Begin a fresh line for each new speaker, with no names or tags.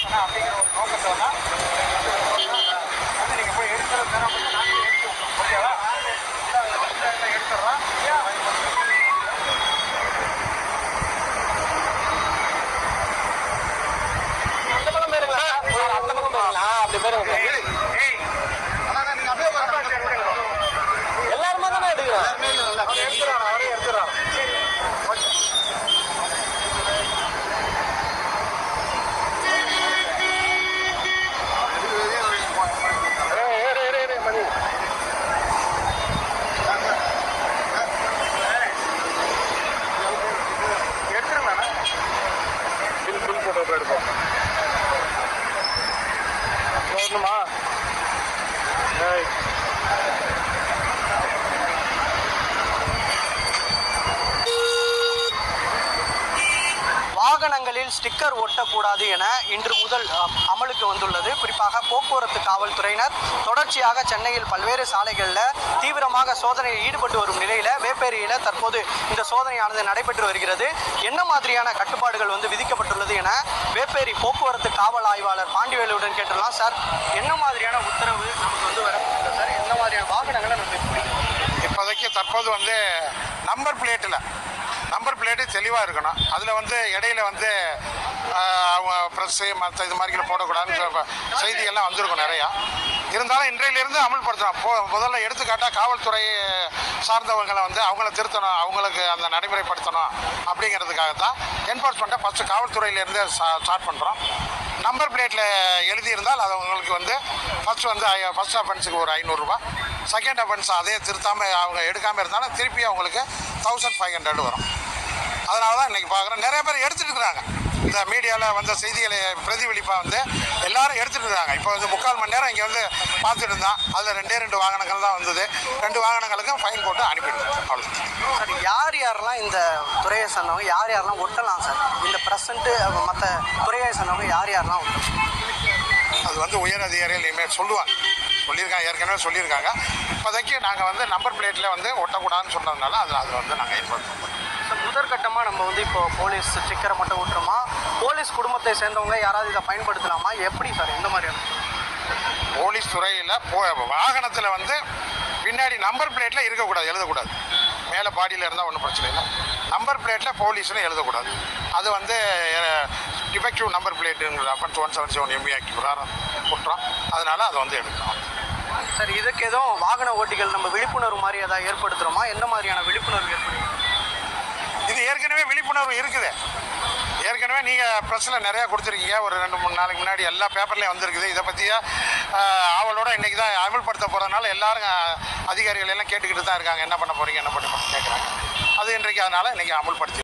அப்படிங்கிற ஒரு நோக்கத்தோட தான் வந்து நீங்கள் போய் எடுக்கிறது தானே நாங்களே எடுத்து எடுத்துடுறோம்
அந்த அந்த அப்படி போயிருங்க எல்லாருமே தானே எடுக்கிறோம்
எடுத்துறான் எடுத்துடுறான் அவரே எடுத்துடுறான்
வாகனங்களில் ஸ்டிக்கர் ஒட்டக்கூடாது என இன்று முதல் அமல் அமலுக்கு வந்துள்ளது. குறிப்பாக போக்குவரத்து காவல்துறையினர் தொடர்ச்சியாக சென்னையில் பல்வேறு சாலைகளில் தீவிரமாக சோதனையில் ஈடுபட்டு வரும் நிலையில வேப்பேரியில் தற்போது இந்த சோதனையானது நடைபெற்று வருகிறது. என்ன மாதிரியான கட்டுப்பாடுகள் வந்து விதிக்கப்பட்டுள்ளது என வேப்பேரி போக்குவரத்து காவல் ஆய்வாளர் பாண்டிவேலுடன் கேட்டுடலாம் சார். என்ன மாதிரியான உத்தரவு நமக்கு வந்து வரப்போகுது சார்? என்ன மாதிரியான வாகனங்களை நம்ம
இப்போதைக்கு தற்போது வந்து நம்பர் பிளேட்டில் நம்பர் பிளேட்டு தெளிவாக இருக்கணும். அதில் வந்து இடையில வந்து அவங்க ப்ரெஸ்ஸு மற்ற இது மாதிரி போடக்கூடாதுன்னு செய்திகள்லாம் வந்திருக்கும் நிறையா. இருந்தாலும் இன்றையிலிருந்து அமல்படுத்தணும். போ முதல்ல எடுத்துக்காட்டால் காவல்துறை சார்ந்தவங்களை வந்து அவங்கள திருத்தணும் அவங்களுக்கு அந்த நடைமுறைப்படுத்தணும் அப்படிங்கிறதுக்காகத்தான் என்ஃபோர்ஸ்மெண்ட்டை ஃபஸ்ட்டு காவல்துறையிலேருந்து ஸ்டார்ட் பண்ணுறோம் நம்பர் பிளேட்டில் எழுதியிருந்தால் அது அவங்களுக்கு வந்து ஃபர்ஸ்ட் வந்து ஃபஸ்ட் அஃபென்ஸுக்கு ஒரு ஐநூறுரூவா செகண்ட் அஃபென்ஸ் அதே திருத்தாமல் அவங்க எடுக்காமல் இருந்தாலும் திருப்பி அவங்களுக்கு தௌசண்ட் ஃபைவ் ஹண்ட்ரட் வரும். அதனால தான் இன்றைக்கி பார்க்குறோம் நிறைய பேர் எடுத்துகிட்டு இருக்கிறாங்க. இந்த மீடியாவில் வந்த செய்திகளை பிரதிபலிப்பாக வந்து எல்லாரும் எடுத்துகிட்டு இருக்காங்க இப்போ வந்து முக்கால் மணி நேரம் இங்கே வந்து பார்த்துட்டு இருந்தான். அதில் ரெண்டே ரெண்டு வாகனங்கள் தான் வந்தது. ரெண்டு வாகனங்களுக்கும் ஃபைன் போட்டு அனுப்பிடுது அவ்வளோ
சார் யார் யாரெல்லாம் இந்த துறையை சேர்ந்தவங்க யார் யாரெல்லாம் ஒட்டலாம் சார்? இந்த ப்ரெசண்ட்டு மற்ற துறையை சேர்ந்தவங்க யார் யாரெல்லாம்
அது வந்து உயர் அதிகாரிகள் இனிமேல் சொல்லுவாங்க. சொல்லியிருக்காங்க. ஏற்கனவே சொல்லியிருக்காங்க. இப்போதைக்கு நாங்கள் வந்து நம்பர் பிளேட்டில் வந்து ஒட்டக்கூடாதுன்னு சொன்னதுனால அதில் அதில் வந்து நாங்கள்
சார் முதற்கட்டமாக நம்ம வந்து இப்போ போலீஸ் ஸ்டிக்கரை மட்டும் விட்டுருமா போலீஸ் குடும்பத்தை சேர்ந்தவங்க யாராவது இதை பயன்படுத்தலாமா? எப்படி சார்? எந்த மாதிரியான
போலீஸ் துறையில் போ வாகனத்தில் வந்து பின்னாடி நம்பர் பிளேட்டில் இருக்கக்கூடாது எழுதக்கூடாது. மேலே பாடியில் இருந்தால் ஒன்றும் பிரச்சனை இல்லை. நம்பர் பிளேட்டில் போலீஸ்னு எழுதக்கூடாது. அது வந்து defective number பிளேட்டுங்கிற offence one seven seven MP ஆக்டி பிரகாரம் குற்றம். அதனால அதை வந்து எடுக்கணும்.
சார் இதுக்கு எதுவும் வாகன ஓட்டிகள் நம்ம விழிப்புணர்வு மாதிரி ஏதாவது ஏற்படுத்துகிறோமா எந்த மாதிரியான விழிப்புணர்வு ஏற்படுத்தும்
இது ஏற்கனவே விழிப்புணர்வு இருக்குது. ஏற்கனவே நீங்கள் ப்ரெஸ்ஸில் நிறையா கொடுத்துருக்கீங்க. ஒரு ரெண்டு மூணு நாளைக்கு முன்னாடி எல்லா பேப்பர்லேயும் வந்திருக்குது. இதை பற்றியா அவளோட இன்றைக்கி தான் அமல்படுத்த போகிறதுனால எல்லாரும் அதிகாரிகள் எல்லாம் கேட்டுக்கிட்டு தான் இருக்காங்க. என்ன பண்ண போகிறீங்க என்ன பண்ண போகிறீங்க கேட்குறாங்க அது இன்றைக்கு அதனால் இன்றைக்கி அமல்படுத்தி